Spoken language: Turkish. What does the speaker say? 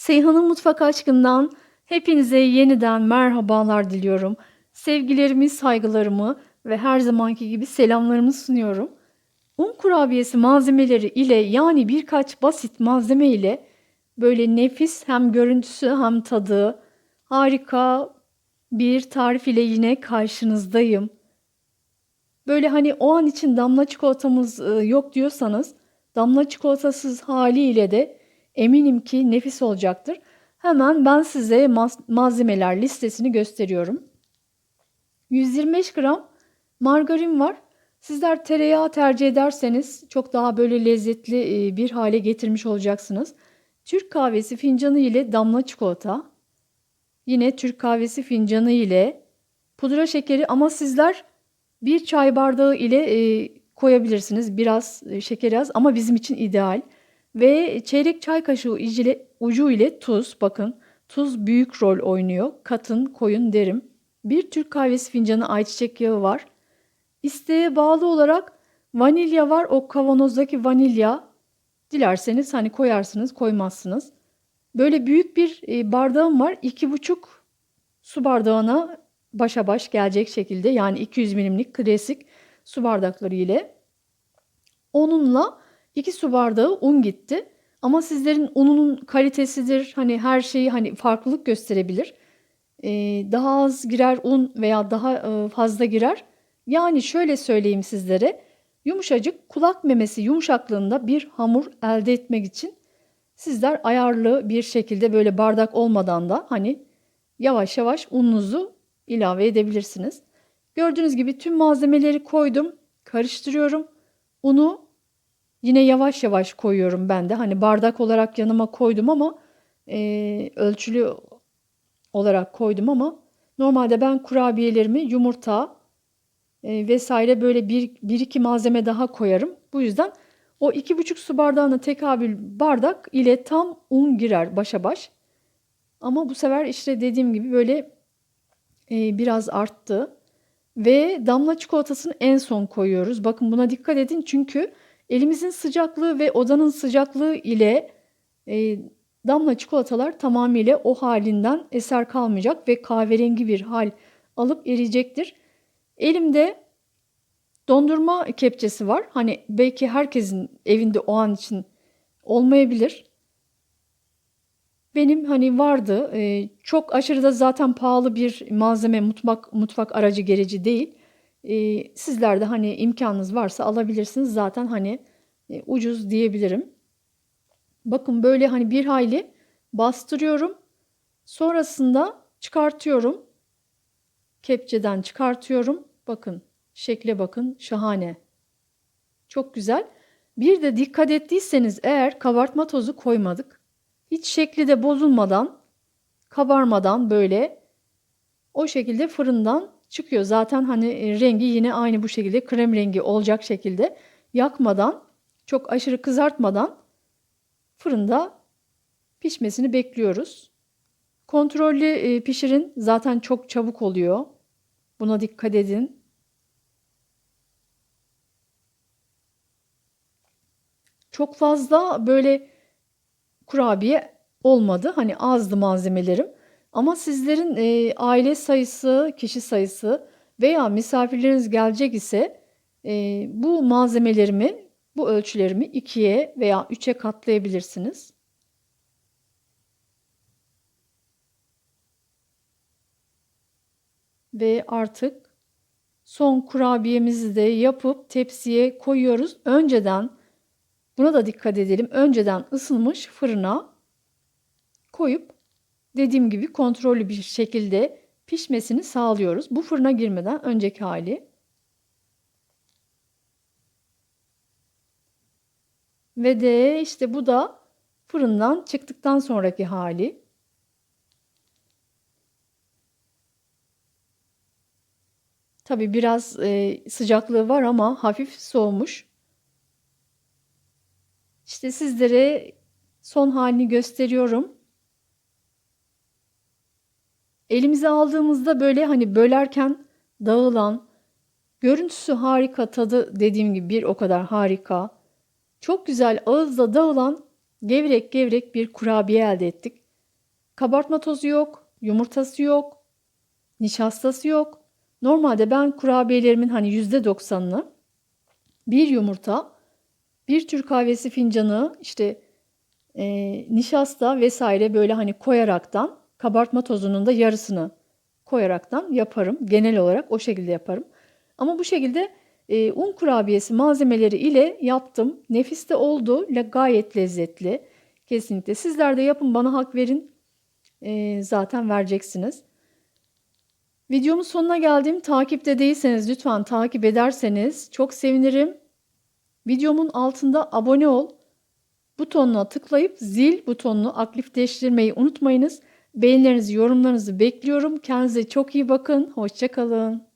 Seyhan'ın Mutfak Aşkından hepinize yeniden merhabalar diliyorum. Sevgilerimi, saygılarımı ve her zamanki gibi selamlarımı sunuyorum. Un kurabiyesi malzemeleri ile yani birkaç basit malzeme ile böyle nefis hem görüntüsü hem tadı harika bir tarif ile yine karşınızdayım. Böyle hani o an için damla çikolatamız e, yok diyorsanız damla çikolatasız haliyle de eminim ki nefis olacaktır. Hemen ben size malzemeler listesini gösteriyorum. 125 gram margarin var. Sizler tereyağı tercih ederseniz çok daha böyle lezzetli e, bir hale getirmiş olacaksınız. Türk kahvesi fincanı ile damla çikolata. Yine Türk kahvesi fincanı ile pudra şekeri ama sizler bir çay bardağı ile e, koyabilirsiniz. Biraz e, şeker az ama bizim için ideal. Ve çeyrek çay kaşığı ile, ucu ile tuz. Bakın tuz büyük rol oynuyor. Katın koyun derim. Bir Türk kahvesi fincanı ayçiçek yağı var. İsteğe bağlı olarak vanilya var. O kavanozdaki vanilya dilerseniz hani koyarsınız koymazsınız. Böyle büyük bir e, bardağım var. 2,5 su bardağına başa baş gelecek şekilde yani 200 milimlik klasik su bardakları ile onunla 2 su bardağı un gitti. Ama sizlerin ununun kalitesidir hani her şeyi hani farklılık gösterebilir. Ee, daha az girer un veya daha e, fazla girer. Yani şöyle söyleyeyim sizlere yumuşacık kulak memesi yumuşaklığında bir hamur elde etmek için sizler ayarlı bir şekilde böyle bardak olmadan da hani yavaş yavaş ununuzu ilave edebilirsiniz. Gördüğünüz gibi tüm malzemeleri koydum. Karıştırıyorum. Unu yine yavaş yavaş koyuyorum ben de. Hani bardak olarak yanıma koydum ama e, ölçülü olarak koydum ama normalde ben kurabiyelerimi yumurta e, vesaire böyle bir, bir iki malzeme daha koyarım. Bu yüzden o iki buçuk su bardağına tekabül bardak ile tam un girer başa baş. Ama bu sefer işte dediğim gibi böyle e, biraz arttı. Ve damla çikolatasını en son koyuyoruz. Bakın buna dikkat edin çünkü elimizin sıcaklığı ve odanın sıcaklığı ile e, damla çikolatalar tamamıyla o halinden eser kalmayacak ve kahverengi bir hal alıp eriyecektir. Elimde dondurma kepçesi var. Hani belki herkesin evinde o an için olmayabilir. Benim hani vardı. E, çok aşırı da zaten pahalı bir malzeme mutfak mutfak aracı gereci değil. E, sizler de hani imkanınız varsa alabilirsiniz. Zaten hani e, ucuz diyebilirim. Bakın böyle hani bir hayli bastırıyorum. Sonrasında çıkartıyorum. Kepçeden çıkartıyorum. Bakın şekle bakın şahane. Çok güzel. Bir de dikkat ettiyseniz eğer kabartma tozu koymadık. Hiç şekli de bozulmadan, kabarmadan böyle o şekilde fırından çıkıyor. Zaten hani e, rengi yine aynı bu şekilde krem rengi olacak şekilde yakmadan, çok aşırı kızartmadan fırında pişmesini bekliyoruz. Kontrollü e, pişirin. Zaten çok çabuk oluyor. Buna dikkat edin. Çok fazla böyle kurabiye olmadı. Hani azdı malzemelerim. Ama sizlerin e, aile sayısı, kişi sayısı veya misafirleriniz gelecek ise e, bu malzemelerimi, bu ölçülerimi ikiye veya üçe katlayabilirsiniz. Ve artık son kurabiyemizi de yapıp tepsiye koyuyoruz. Önceden Buna da dikkat edelim. Önceden ısınmış fırına koyup dediğim gibi kontrollü bir şekilde pişmesini sağlıyoruz. Bu fırına girmeden önceki hali. Ve de işte bu da fırından çıktıktan sonraki hali. Tabi biraz e, sıcaklığı var ama hafif soğumuş. İşte sizlere son halini gösteriyorum. Elimize aldığımızda böyle hani bölerken dağılan, görüntüsü harika, tadı dediğim gibi bir o kadar harika. Çok güzel ağızda dağılan gevrek gevrek bir kurabiye elde ettik. kabartma tozu yok, yumurtası yok, nişastası yok. Normalde ben kurabiyelerimin hani %90'ını bir yumurta, bir Türk kahvesi fincanı, işte e, nişasta vesaire böyle hani koyaraktan kabartma tozunun da yarısını koyaraktan yaparım. Genel olarak o şekilde yaparım. Ama bu şekilde e, un kurabiyesi malzemeleri ile yaptım. Nefis de oldu. Le, gayet lezzetli. Kesinlikle. Sizler de yapın bana hak verin. E, zaten vereceksiniz. Videomun sonuna geldim. Takipte değilseniz lütfen takip ederseniz çok sevinirim. Videomun altında abone ol butonuna tıklayıp zil butonunu aktifleştirmeyi unutmayınız. Beğenilerinizi, yorumlarınızı bekliyorum. Kendinize çok iyi bakın. Hoşçakalın.